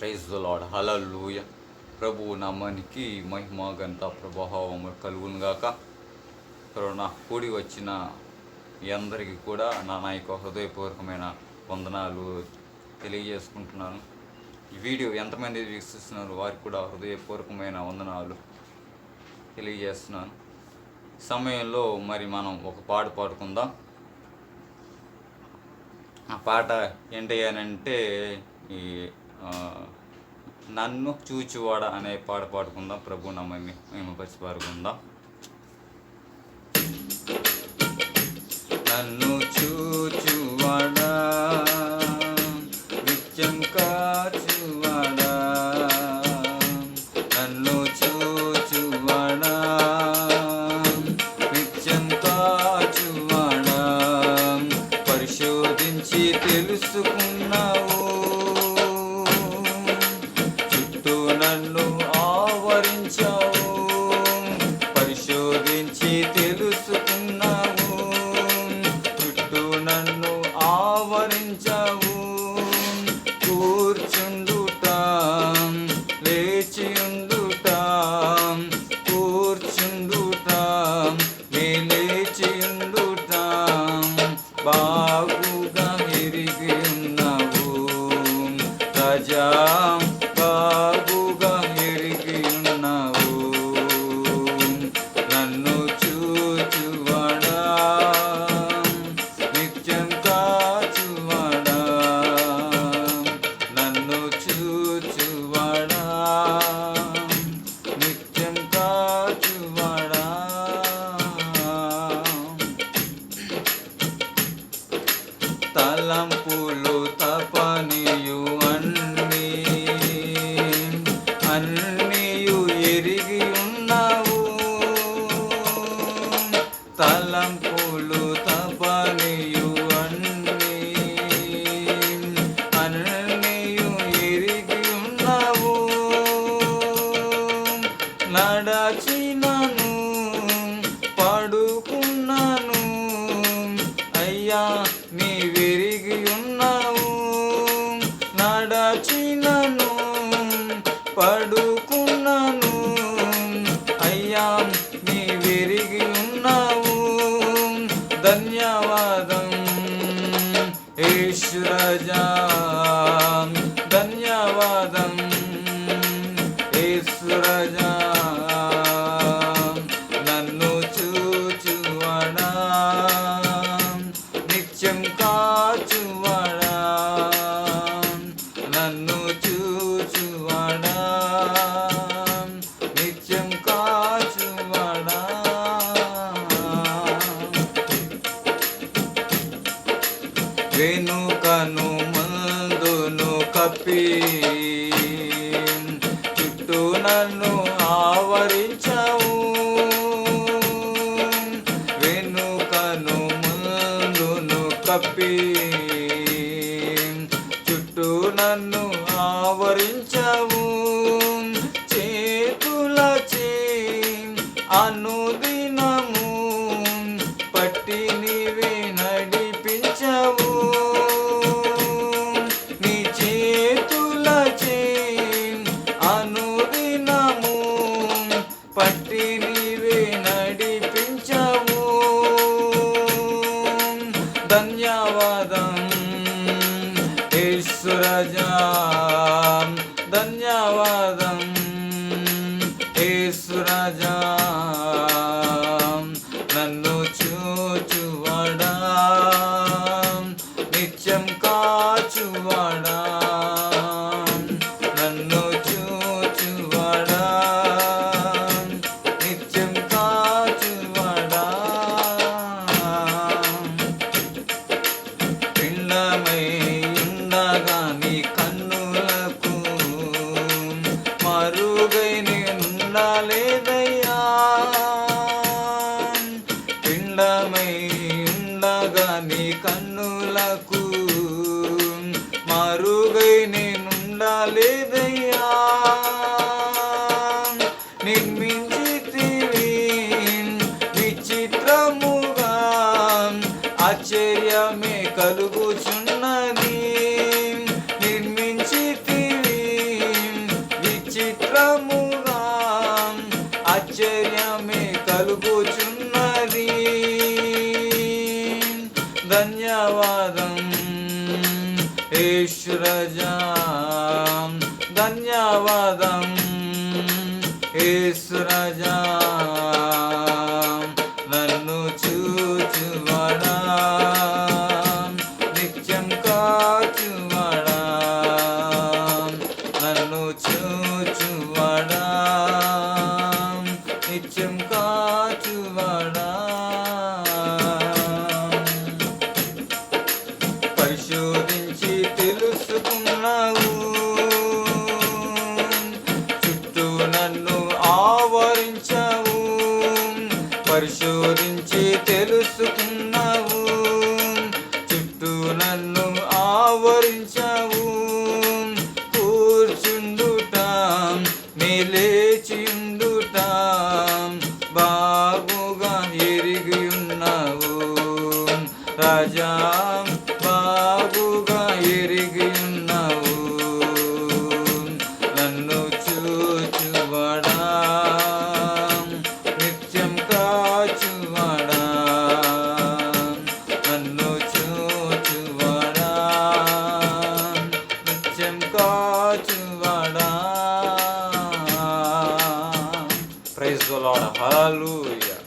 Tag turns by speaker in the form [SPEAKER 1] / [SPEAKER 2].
[SPEAKER 1] Praise lord హలూయ ప్రభు నామానికి మహిమ గంత ప్రభావం కలుగును గాక. కరోనా కూడి వచ్చిన మీ అందరికీ కూడా నా నా యొక్క హృదయపూర్వకమైన వందనాలు తెలియజేసుకుంటున్నాను. ఈ వీడియో ఎంతమంది వీక్షిస్తున్నారు వారికి కూడా హృదయపూర్వకమైన వందనాలు తెలియజేస్తున్నాను. సమయంలో మరి మనం ఒక పాట పాడుకుందాం. ఆ పాట ఏంటి అని అంటే ఈ నన్ను చూచువాడ అనే పాట పాడుకుందాం. ప్రభు నమ్మ మేము పరిచి పాడుకుందాం చుట్టూ తలంపులు తపనియు అన్ని. అన్నియు ఎరిగి ఉన్నావు. తలంపులు తపనియు అన్ని. అన్నియు ఎరిగి ఉన్నావు. నడచి నడచినను పడుకున్నను. అయ్యా నీ విరిగి ఉన్నావు. ధన్యవాదం. ఈశ్వరజా తప్పి చుట్టూ నన్ను ఆవరించావు ధన్యవాదం. ఈశ్వరజా ధన్యవాదం. ఈశ్వరజా నన్ను చూచు మరుగై నేనుండాలేదయ్యా పిండమై ఉండగా నీ కన్నులకు మరుగై నేనుండాలేదయ్యా ధన్యవాదం. ఈశ్వరజాం ధన్యవాదం. ఈశ్వరజాం నన్ను చూచువడా. నిత్యం కాచువడా. నన్ను చూచువడా. నిత్యం Aleluia.